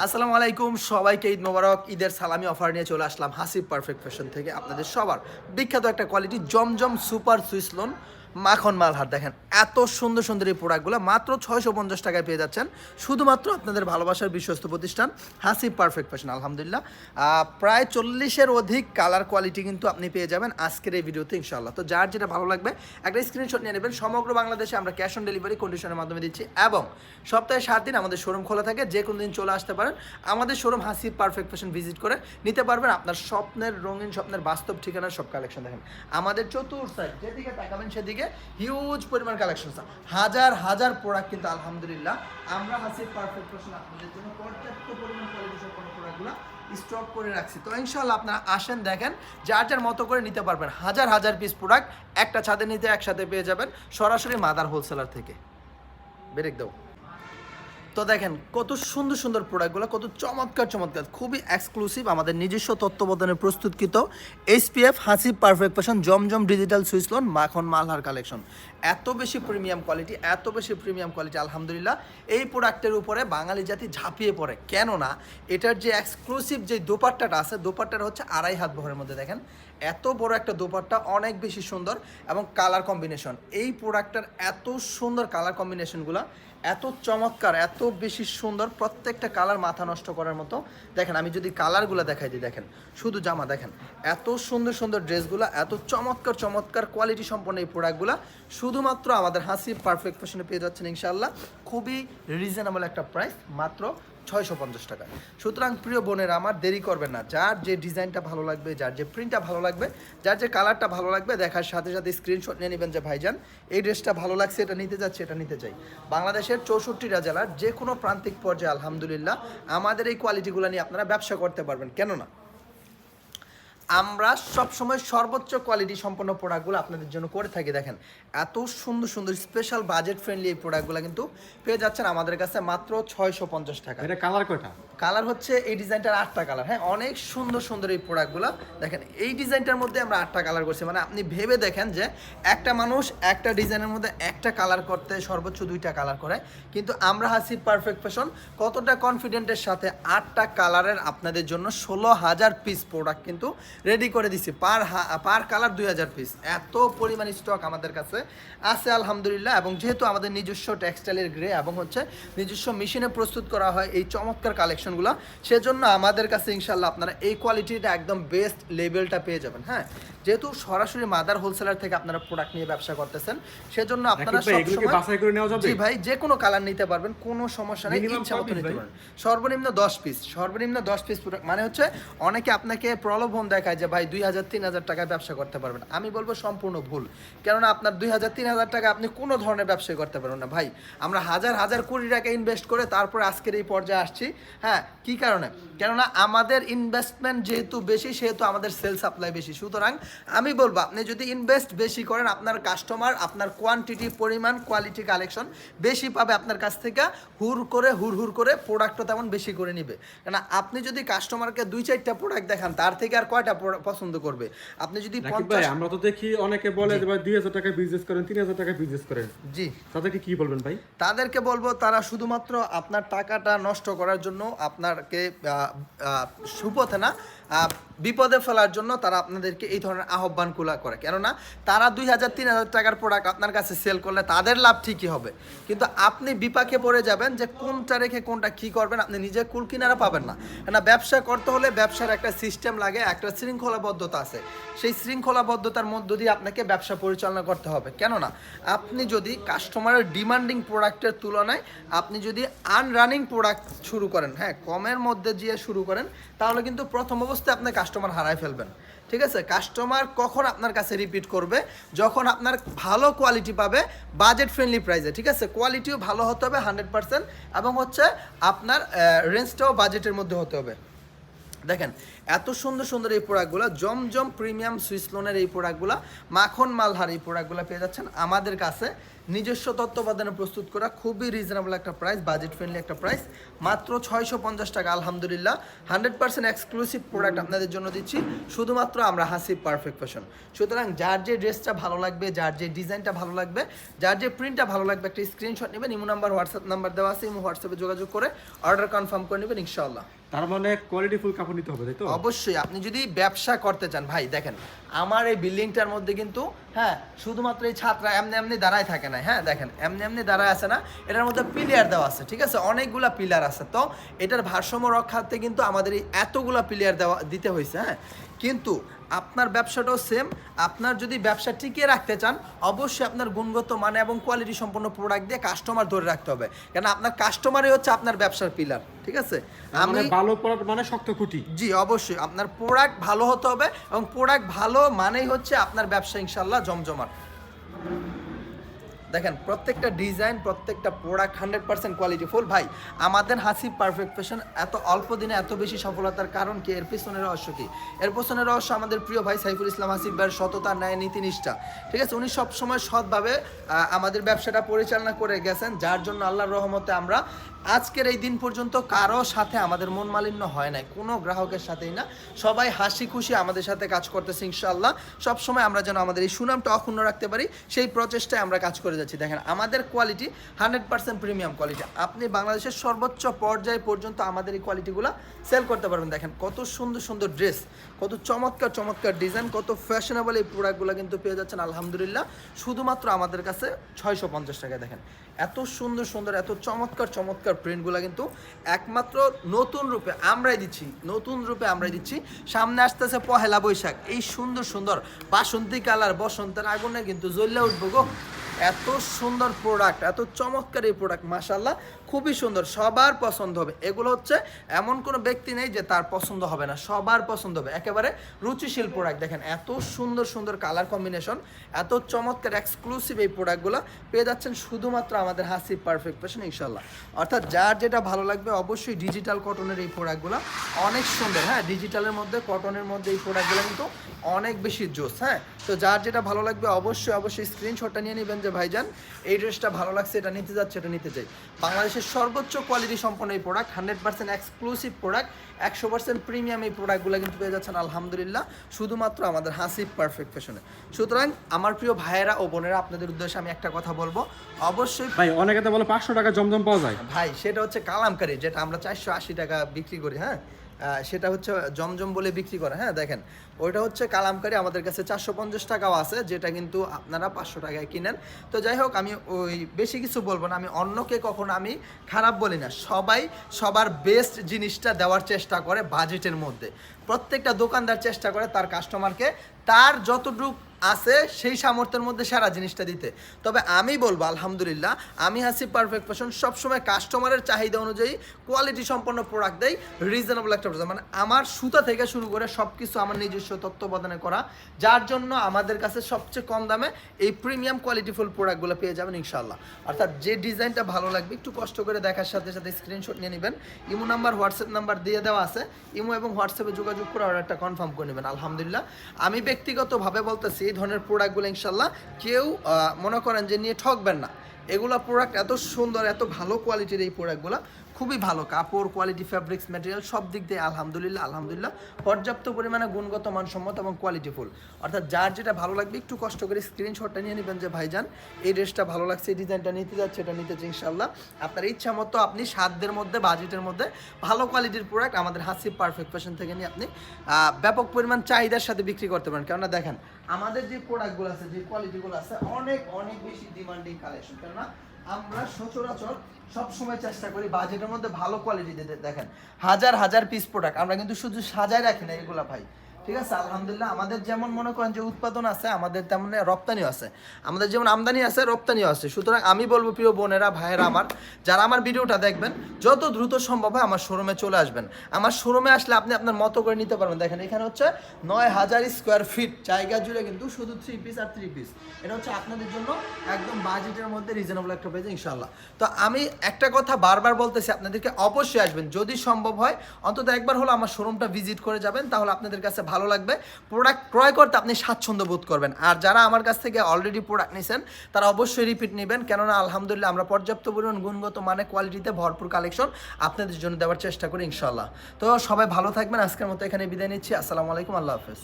আসসালামু আলাইকুম, সবাইকে ঈদ মোবারক, ঈদের সালামি অফার নিয়ে চলে আসলাম হাসিব পারফেক্ট ফ্যাশন থেকে। আপনাদের সবার বিখ্যাত একটা quality Zamzam super Swiss lawn Makhan Malhar দেখেন, এত সুন্দর সুন্দর এই প্রোডাক্টগুলো মাত্র ছয়শো পঞ্চাশ টাকায় পেয়ে যাচ্ছেন। শুধুমাত্র আপনাদের ভালোবাসার বিশ্বস্ত প্রতিষ্ঠান হাসিব পারফেক্ট ফ্যাশন, আলহামদুলিল্লাহ। প্রায় চল্লিশের অধিক কালার কোয়ালিটি কিন্তু আপনি পেয়ে যাবেন আজকের এই ভিডিওতে ইনশাল্লাহ তো যার যেটা ভালো লাগবে, একটা স্ক্রিনশট নিয়ে নেবেন। সমগ্র বাংলাদেশে আমরা ক্যাশ অন ডেলিভারি কন্ডিশনের মাধ্যমে দিচ্ছি এবং সপ্তাহে সাত দিন আমাদের শোরুম খোলা থাকে, যে কোনো দিন চলে আসতে পারেন। আমাদের শোরুম হাসি পারফেক্ট ফ্যাশন ভিজিট করে নিতে পারবেন আপনার স্বপ্নের, রঙিন স্বপ্নের বাস্তব ঠিকানার সব কালেকশন দেখেন। আমাদের চতুর্থ যেদিকে তাকাবেন সেদিকে হিউজ পরিমাণ কালেকশন হাজার হাজার প্রোডাক্ট কিন্তু আলহামদুলিল্লাহ। আমরা হাসির পারফেক্ট প্রশ্ন আপনাদের জন্য পর্যাপ্ত পরিমাণ কোয়ালিটি সম্পন্ন প্রোডাক্টগুলো স্টক করে রাখছি। তো ইনশাল্লাহ আপনারা আসেন, দেখেন, যার যার মতো করে নিতে পারবেন। হাজার হাজার পিস প্রোডাক্ট একটা ছাদে নিতে একসাথে পেয়ে যাবেন সরাসরি মাদার হোলসেলার থেকে। ব্রেক দাও তো দেখেন, কত সুন্দর সুন্দর প্রোডাক্টগুলো কত চমৎকার চমৎকার। খুবই এক্সক্লুসিভ আমাদের নিজস্ব তত্ত্বাবধানে প্রস্তুতকৃত HPF Hasib perfect fashion Zamzam digital Swiss lawn Makhan Malhar collection এত বেশি প্রিমিয়াম কোয়ালিটি এত বেশি প্রিমিয়াম কোয়ালিটি আলহামদুলিল্লাহ। এই প্রোডাক্টের উপরে বাঙালি জাতি ঝাঁপিয়ে পড়ে। কেননা, এটার যে এক্সক্লুসিভ যে দোপাট্টাটা আছে, দোপাট্টাটা হচ্ছে আড়াই হাত বহরের মধ্যে, দেখেন। এত বড় একটা দোপাট্টা, অনেক বেশি সুন্দর এবং কালার কম্বিনেশন এই প্রোডাক্টটার এত সুন্দর কালার কম্বিনেশনগুলো এত চমৎকার, এত বেশি সুন্দর প্রত্যেকটা কালার মাথা নষ্ট করার মতো। দেখেন, আমি যদি কালারগুলো দেখাই দিই, দেখেন, শুধু জামা, দেখেন, এত সুন্দর সুন্দর ড্রেসগুলো, এত চমৎকার চমৎকার কোয়ালিটি সম্পন্ন এই প্রোডাক্টগুলো শুধুমাত্র আমাদের হাসি পারফেক্ট ফ্যাশনে পেয়ে যাচ্ছেন ইনশাল্লাহ খুবই রিজনেবল একটা প্রাইস মাত্র ছয়শো পঞ্চাশ টাকা। সুতরাং প্রিয় বোনেরা, আমার দেরি করবেন না। যার যে ডিজাইনটা ভালো লাগবে, যার যে প্রিন্টটা ভালো লাগবে, যার যে কালারটা ভালো লাগবে, দেখার সাথে সাথে স্ক্রিনশট নিয়ে নেবেন যে ভাইজান, এই ড্রেসটা ভালো লাগছে, এটা নিতে যাচ্ছে, এটা নিতে চাই। বাংলাদেশের চৌষট্টিটা জেলার যে কোনো প্রান্তিক পর্যায়ে, আলহামদুলিল্লাহ, আমাদের এই কোয়ালিটিগুলো নিয়ে আপনারা ব্যবসা করতে পারবেন। কেননা আমরা সবসময় সর্বোচ্চ কোয়ালিটি সম্পন্ন প্রোডাক্টগুলো আপনাদের জন্য করে থাকি। দেখেন এত সুন্দর সুন্দর স্পেশাল বাজেট ফ্রেন্ডলি এই প্রোডাক্টগুলো কিন্তু পেয়ে যাচ্ছেন আমাদের কাছে মাত্র ছয়শো পঞ্চাশ টাকা। এটা কালার কয়টা? কালার হচ্ছে এই ডিজাইনটার আটটা কালার হ্যাঁ অনেক সুন্দর সুন্দর এই প্রোডাক্টগুলো দেখেন এই ডিজাইনটার মধ্যে আমরা আটটা কালার করছি। মানে আপনি ভেবে দেখেন যে একটা মানুষ একটা ডিজাইনের মধ্যে একটা কালার করতে সর্বোচ্চ দুইটা কালার করে। কিন্তু আমরা হাসি পারফেক্ট ফ্যাশন কতটা কনফিডেন্টের সাথে আটটা কালারের আপনাদের জন্য ষোলো হাজার পিস প্রোডাক্ট কিন্তু রেডি করে দিছি। পার পার কালার দুই হাজার পিস এত পরিমাণ স্টক আমাদের কাছে আছে আলহামদুলিল্লাহ। এবং যেহেতু আমাদের নিজস্ব টেক্সটাইলের গ্রে এবং হচ্ছে নিজস্ব মেশিনে প্রস্তুত করা হয় এই চমৎকার কালেকশনগুলো সেজন্য আমাদের কাছে ইনশাল্লাহ আপনারা এই কোয়ালিটিটা একদম বেস্ট লেভেলটা পেয়ে যাবেন হ্যাঁ? যেহেতু সরাসরি মাদার হোলসেলার থেকে আপনারা প্রোডাক্ট নিয়ে ব্যবসা করতেছেন সেজন্য আপনারা নেওয়া যাবে? জি ভাই যে কোনো কালার নিতে পারবেন কোনো সমস্যা নেই ইচ্ছা মতো নিতে? পারেন সর্বনিম্ন দশ পিস সর্বনিম্ন দশ পিস মানে হচ্ছে অনেকে আপনাকে প্রলোভন দেখায় যে ভাই দুই হাজার, তিন হাজার টাকায় ব্যবসা করতে পারবেন। আমি বলব সম্পূর্ণ ভুল। কেননা আপনার দুই হাজার, তিন হাজার টাকা আপনি কোনো ধরনের ব্যবসা করতে পারবেন না। ভাই, আমরা হাজার হাজার কোটি টাকা ইনভেস্ট করে তারপরে আজকের এই পর্যায়ে আসছি। হ্যাঁ কি কারণে? কেননা আমাদের ইনভেস্টমেন্ট যেহেতু বেশি, সেহেতু আমাদের সেল সাপ্লাই বেশি। সুতরাং আমি বলব, আপনি যদি ইনভেস্ট বেশি করেন, আপনার কাস্টমার আপনার কোয়ান্টিটি পরিমাণ কোয়ালিটি কালেকশন বেশি পাবে আপনার কাছ থেকে, হুর করে, হুর হুর করে প্রোডাক্টও তেমন বেশি করে নিবে। কেন আপনি যদি কাস্টমারকে দুই চারটা প্রোডাক্ট দেখান, তার থেকে আর কয়টা product পছন্দ করবে। আপনি যদি ভাই আমরা তো দেখি অনেকে বলে যে ভাই দুই হাজার টাকা বিজনেস করেন তিন হাজার টাকা বিজনেস করেন। জি। তাদেরকে কি বলবেন ভাই? তাদেরকে বলব তারা শুধুমাত্র আপনার টাকাটা নষ্ট করার জন্য আপনাকে আহ, আহ, সুপথে না আহ, বিপদে ফেলার জন্য তারা আপনাদেরকে এই ধরনের আহ্বান কুলা করে। কেননা তারা দুই হাজার, তিন হাজার টাকার প্রোডাক্ট আপনার কাছে সেল করলে তাদের লাভ ঠিকই হবে। কিন্তু আপনি বিপাকে পড়ে যাবেন যে কোনটা রেখে কোনটা কি করবেন, আপনি নিজে কুল কিনারা পাবেন না। কেন ব্যবসা করতে হলে ব্যবসার একটা সিস্টেম লাগে, একটা শৃঙ্খলাবদ্ধতা আছে। সেই শৃঙ্খলাবদ্ধতার মধ্য দিয়ে আপনাকে ব্যবসা পরিচালনা করতে হবে। কেননা আপনি যদি কাস্টমারের ডিমান্ডিং প্রোডাক্টের তুলনায় আপনি যদি আনরানিং প্রোডাক্ট শুরু করেন হ্যাঁ কমের মধ্যে দিয়ে শুরু করেন, তাহলে কিন্তু প্রথম অবস্থায় আপনার কাস্টমার হারায় ফেলবেন। ঠিক আছে? কাস্টমার কখন আপনার কাছে রিপিট করবে? যখন আপনার ভালো কোয়ালিটি পাবে বাজেট ফ্রেন্ডলি প্রাইসে ঠিক আছে? কোয়ালিটিও ভালো হতে হবে হান্ড্রেড পার্সেন্ট এবং হচ্ছে আপনার রেঞ্জটাও বাজেটের মধ্যে হতে হবে। দেখেন এত সুন্দর সুন্দর এই প্রোডাক্টগুলো, জমজম প্রিমিয়াম সুইস লোনের এই প্রোডাক্টগুলো, মাখন মালহার এই প্রোডাক্টগুলো পেয়ে যাচ্ছেন আমাদের কাছে। নিজস্ব তত্ত্বাবধানে প্রস্তুত করা, খুবই রিজনেবল একটা প্রাইস বাজেট ফ্রেন্ডলি একটা প্রাইস মাত্র ছয়শো পঞ্চাশ টাকা, আলহামদুলিল্লাহ। হান্ড্রেড পার্সেন্ট এক্সক্লুসিভ প্রোডাক্ট আপনাদের জন্য দিচ্ছি। শুধুমাত্র আমরা হাসি পারফেক্ট ফ্যাশন সুতরাং যার যে ড্রেসটা ভালো লাগবে, যার যে ডিজাইনটা ভালো লাগবে, যার যে প্রিন্টটা ভালো লাগবে, একটা স্ক্রিনশট নেবেন। ইমো নাম্বার হোয়াটসঅ্যাপ নাম্বার দেওয়া আছে, ইমো হোয়াটসঅ্যাপে যোগাযোগ করে অর্ডার কনফার্ম করে নেবেন, ইনশাআল্লাহ। তার মানে কোয়ালিটি ফুল কাপড় নিতে হবে, তাই তো? অবশ্যই আপনি যদি ব্যবসা করতে চান, ভাই, দেখেন, আমার এই বিল্ডিংটার মধ্যে কিন্তু হ্যাঁ শুধুমাত্র এই ছাত্রা এমনি এমনি দাঁড়ায় থাকে না হ্যাঁ দেখেন, এমনি এমনি দাঁড়ায় আছে না, এটার মধ্যে পিলিয়ার দেওয়া আছে, ঠিক আছে? অনেকগুলা পিলার আছে। তো এটার ভারসাম্য রক্ষার্থে কিন্তু আমাদের এই এতগুলা পিলিয়ার দেওয়া, দিতে হয়েছে হ্যাঁ? কিন্তু আপনার ব্যবসাটাও সেম আপনার যদি ব্যবসা টিকিয়ে রাখতে চান অবশ্যই আপনার গুণগত মানে এবং কোয়ালিটি সম্পন্ন প্রোডাক্ট দিয়ে কাস্টমার ধরে রাখতে হবে। কেন আপনার কাস্টমারই হচ্ছে আপনার ব্যবসার পিলার ঠিক আছে? মানে আমি ভালো প্রোডাক্ট মানে শক্ত খুঁটি। জি অবশ্যই। আপনার প্রোডাক্ট ভালো হতে হবে এবং প্রোডাক্ট ভালো মানেই হচ্ছে আপনার ব্যবসা ইনশাল্লাহ জমজমাট। দেখেন, প্রত্যেকটা ডিজাইন প্রত্যেকটা product hundred percent quality full ভাই, আমাদের হাসি পারফেক্ট ফ্যাশন এত অল্প দিনে এত বেশি সফলতার কারণ কি? এর পিছনের রহস্য কি? এর পিছনের রহস্য আমাদের প্রিয় ভাই সাইফুল ইসলাম হাসিব ভাইয়ের সততা, ন্যায়, নীতি, নিষ্ঠা। ঠিক আছে? উনি সবসময় সৎভাবে আমাদের ব্যবসাটা পরিচালনা করে গেছেন, যার জন্য আল্লাহর রহমতে আমরা আজকের এই দিন পর্যন্ত কারও সাথে আমাদের মন মালিন্য হয় নাই। কোনো গ্রাহকের সাথেই না। সবাই হাসি খুশি আমাদের সাথে কাজ করতেছে, ইনশাআল্লাহ। সবসময় আমরা যেন আমাদের এই সুনামটা অক্ষুণ্ণ রাখতে পারি, সেই প্রচেষ্টায় আমরা কাজ করে যাচ্ছি। দেখেন, আমাদের quality hundred percent premium quality আপনি বাংলাদেশের সর্বোচ্চ পর্যায়ে পর্যন্ত আমাদের এই কোয়ালিটিগুলো সেল করতে পারবেন। দেখেন, কত সুন্দর সুন্দর ড্রেস কত চমৎকার চমৎকার ডিজাইন কত ফ্যাশনেবল এই প্রোডাক্টগুলো কিন্তু পেয়ে যাচ্ছেন, আলহামদুলিল্লাহ। শুধুমাত্র আমাদের কাছে ছয়শো পঞ্চাশ টাকায়, দেখেন। এত সুন্দর সুন্দর, এত চমৎকার চমৎকার প্রিন্টগুলো কিন্তু একমাত্র নতুন রূপে আমরাই দিচ্ছি, নতুন রূপে আমরাই দিচ্ছি। সামনে আসতেছে পহেলা বৈশাখ। এই সুন্দর সুন্দর বাসন্তী কালার, বসন্তের আগুনে কিন্তু জ্বললে উঠবো গো। এত সুন্দর প্রোডাক্ট এত চমৎকার এই প্রোডাক্ট মাসাল্লাহ খুবই সুন্দর, সবার পছন্দ হবে। এগুলো হচ্ছে এমন কোনো ব্যক্তি নেই যে তার পছন্দ হবে না, সবার পছন্দ হবে। একেবারে রুচিশীল প্রোডাক্ট দেখেন, এত সুন্দর সুন্দর কালার কম্বিনেশন এত চমৎকার এক্সক্লুসিভ এই প্রোডাক্টগুলো পেয়ে যাচ্ছেন শুধুমাত্র আমাদের হাসি পারফেক্ট ফ্যাশন ইনশাল্লাহ অর্থাৎ যার যেটা ভালো লাগবে অবশ্যই ডিজিটাল কটনের এই প্রোডাক্টগুলো অনেক সুন্দর হ্যাঁ ডিজিটালের মধ্যে কটনের মধ্যে এই প্রোডাক্টগুলো কিন্তু অনেক বেশি জোস হ্যাঁ। তো যার যেটা ভালো লাগবে অবশ্যই অবশ্যই স্ক্রিনশটটা নিয়ে নেবেন যে, ভাইজান, এই ড্রেসটা ভালো লাগছে, এটা নিতে যাচ্ছে, এটা নিতে চাই। বাংলাদেশের সর্বোচ্চ কোয়ালিটি সম্পন্ন এই product hundred percent exclusive product একশো পার্সেন্ট প্রিমিয়াম এই প্রোডাক্টগুলো কিন্তু পেয়ে যাচ্ছেন আলহামদুলিল্লাহ। শুধুমাত্র আমাদের হাসিব পারফেক্ট ফ্যাশনে সুতরাং আমার প্রিয় ভাইয়েরা ও বোনেরা আপনাদের উদ্দেশ্যে আমি একটা কথা বলব। অবশ্যই ভাই অনেকে তো বলে পাঁচশো টাকা জমজম পাওয়া যায়। ভাই সেটা হচ্ছে কালামকারী যেটা আমরা চারশো আশি টাকা বিক্রি করি হ্যাঁ? সেটা হচ্ছে জমজম বলে বিক্রি করে হ্যাঁ দেখেন। ওইটা হচ্ছে কালামকারী, আমাদের কাছে চারশো পঞ্চাশ টাকাও আছে, যেটা কিন্তু আপনারা পাঁচশো টাকায় কিনেন। তো যাই হোক, আমি ওই বেশি কিছু বলব না, আমি অন্যকে কখনো আমি খারাপ বলি না। সবাই সবার বেস্ট জিনিসটা দেওয়ার চেষ্টা করে বাজেটের মধ্যে। প্রত্যেকটা দোকানদার চেষ্টা করে তার কাস্টমারকে তার যতটুকু আছে, সেই সামর্থ্যের মধ্যে সারা জিনিসটা দিতে। তবে আমি বলব, আলহামদুলিল্লাহ, আমি হাসি পারফেক্ট ফ্যাশন সবসময় কাস্টমারের চাহিদা অনুযায়ী কোয়ালিটি সম্পন্ন প্রোডাক্ট দেয় রিজনেবল একটা প্রোডাক্ট মানে আমার সুতা থেকে শুরু করে সব কিছু আমার নিজস্ব তত্ত্বাবধানে করা, যার জন্য আমাদের কাছে সবচেয়ে কম দামে এই প্রিমিয়াম কোয়ালিটিফুল প্রোডাক্টগুলো পেয়ে যাবেন ইনশাল্লাহ অর্থাৎ যে ডিজাইনটা ভালো লাগবে, একটু কষ্ট করে দেখার সাথে সাথে স্ক্রিনশট নিয়ে নেবেন। ইমো নাম্বার, হোয়াটসঅ্যাপ নাম্বার দিয়ে দেওয়া আছে। ইমো এবং হোয়াটসঅ্যাপে যোগাযোগ করে অর্ডারটা কনফার্ম করে নেবেন, আলহামদুলিল্লাহ। আমি ব্যক্তিগতভাবে বলতেছি এই ধরনের প্রোডাক্টগুলো ইনশাল্লাহ কেউ মনে করেন যে নিয়ে ঠকবেন না। এগুলো প্রোডাক্ট এত সুন্দর, এত ভালো কোয়ালিটির এই প্রোডাক্টগুলো খুবই ভালো। কাপড় কোয়ালিটি ফ্যাব্রিক্স ম্যাটেরিয়াল সব দিক দিয়ে আলহামদুলিল্লাহ আলহামদুলিল্লাহ। পর্যাপ্ত পরিমাণে গুণগত মানসম্মত এবং কোয়ালিটিফুল অর্থাৎ যার যেটা ভালো লাগবে, একটু কষ্ট করে স্ক্রিনশটটা নিয়ে নেবেন যে, ভাইজান, এই ড্রেসটা ভালো লাগছে, এই ডিজাইনটা নিতে যাচ্ছে, এটা নিতে চাই ইনশাল্লাহ আপনার ইচ্ছা মতো আপনি সাধ্যের মধ্যে বাজেটের মধ্যে ভালো কোয়ালিটির প্রোডাক্ট আমাদের হাসি পারফেক্ট ফ্যাশন থেকে নিয়ে আপনি ব্যাপক পরিমাণ চাহিদার সাথে বিক্রি করতে পারেন। কেননা দেখেন, আমাদের যে প্রোডাক্টগুলো আছে, যে কোয়ালিটিগুলো আছে, অনেক অনেক বেশি ডিমান্ডিং কালেকশন কেননা আমরা সচরাচর সবসময় চেষ্টা করি বাজেটের মধ্যে ভালো কোয়ালিটি দেখেন। হাজার হাজার পিস প্রোডাক্ট আমরা কিন্তু শুধু সাজায় রাখি না এগুলা ভাই। ঠিক আছে, আলহামদুলিল্লাহ। আমাদের যেমন মনে করেন যে উৎপাদন আছে, আমাদের তেমন রপ্তানিও আছে। আমাদের যেমন আমদানি আছে, রপ্তানিও আছে। সুতরাং আমি বলব, প্রিয় বোনেরা, ভাইয়েরা আমার, যারা আমার ভিডিওটা দেখবেন, যত দ্রুত সম্ভব হয় আমার শোরুমে চলে আসবেন। আমার শোরুমে আসলে আপনি আপনার মতো করে নিতে পারবেন। দেখেন, এখানে হচ্ছে নয় হাজার স্কোয়ার ফিট জায়গা জুড়ে কিন্তু শুধু থ্রি পিস আর থ্রি পিস এটা হচ্ছে আপনাদের জন্য একদম বাজেটের মধ্যে রিজনেবল একটা পেয়েছে ইনশাল্লাহ তো আমি একটা কথা বারবার বলতেছি, আপনাদেরকে অবশ্যই আসবেন। যদি সম্ভব হয়, অন্তত একবার হলো আমার শোরুমটা ভিজিট করে যাবেন, তাহলে আপনাদের কাছে ভালো লাগবে। প্রোডাক্ট ক্রয় করতে আপনি স্বাচ্ছন্দ্য বোধ করবেন। আর যারা আমার কাছ থেকে অলরেডি প্রোডাক্ট নিয়েছেন তারা অবশ্যই রিপিট নেবেন। কেননা, আলহামদুলিল্লাহ, আমরা পর্যাপ্ত পরিমাণ গুণগত মানে কোয়ালিটিতে ভরপুর কালেকশন আপনাদের জন্য দেওয়ার চেষ্টা করি ইনশাল্লাহ তো সবাই ভালো থাকবেন। আজকের মতো এখানে বিদায় নিচ্ছি। আসসালামু আলাইকুম। আল্লাহ হাফেজ।